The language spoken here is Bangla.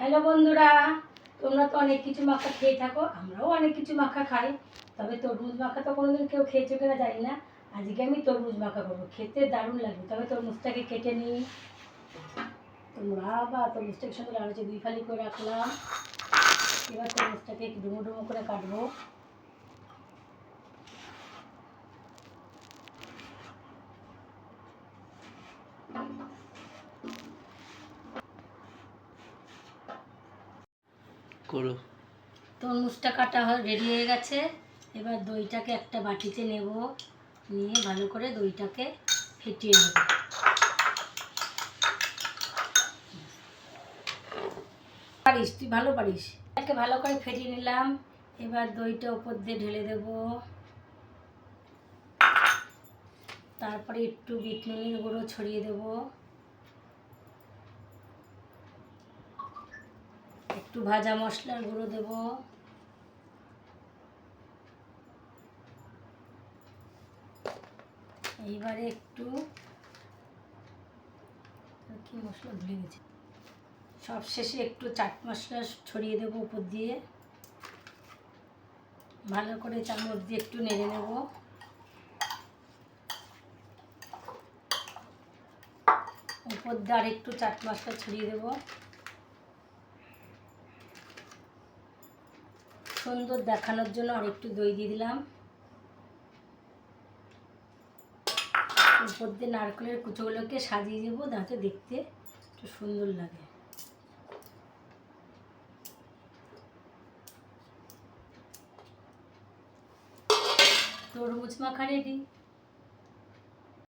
হ্যালো বন্ধুরা, তোমরা তো অনেক কিছু মাখা খেয়ে থাকো, আমরাও অনেক কিছু মাখা খাই। তবে তরমুজ মাখা তো কোনোদিন কেউ খেয়েছো কিনা জানি না। আজকে আমি তরমুজ মাখা করব, খেতে দারুণ লাগবে। তবে তরমুজটাকে কেটে নিই। তোমরা বা তরমুজটাকে সঙ্গে লাড়ছে দুই ফালি করে রাখলাম। এবার তরমুজটাকে ডুমো ডুমো করে কাটবো। করো। তরমুজটা কাটা হয় রেডি হয়ে গেছে। এবার দইটাকে একটা বাটিতে নেব। নিয়ে ভালো করে দইটাকে ফেটিয়ে নেব। পারিস, তুই ভালো পারিস? এটাকে ভালো করে ফেটিয়ে নিলাম। এবার দইটা উপর দিয়ে ঢেলে দেব। তারপরে একটু বিট নুনের গুঁড়ো ছড়িয়ে দেবো। একটু ভাজা মশলার গুঁড়ো দেব। এইবারে একটু কি মশলা ভুলে গেছি। সব শেষে একটু চাট মশলা ছড়িয়ে দেবো উপর দিয়ে। ভালো করে চামচ দিয়ে একটু নেড়ে নেব। উপর দিয়ে আর একটু চাট মশলা ছড়িয়ে দেবো। সুন্দর দেখানোর জন্য আর একটু দই দিয়ে দিলাম। উপর দিয়ে নারকেলের কুচোগুলোকে সাজিয়ে দেবো, যাতে দেখতে একটু সুন্দর লাগে। তরমুজ মাখা রেডি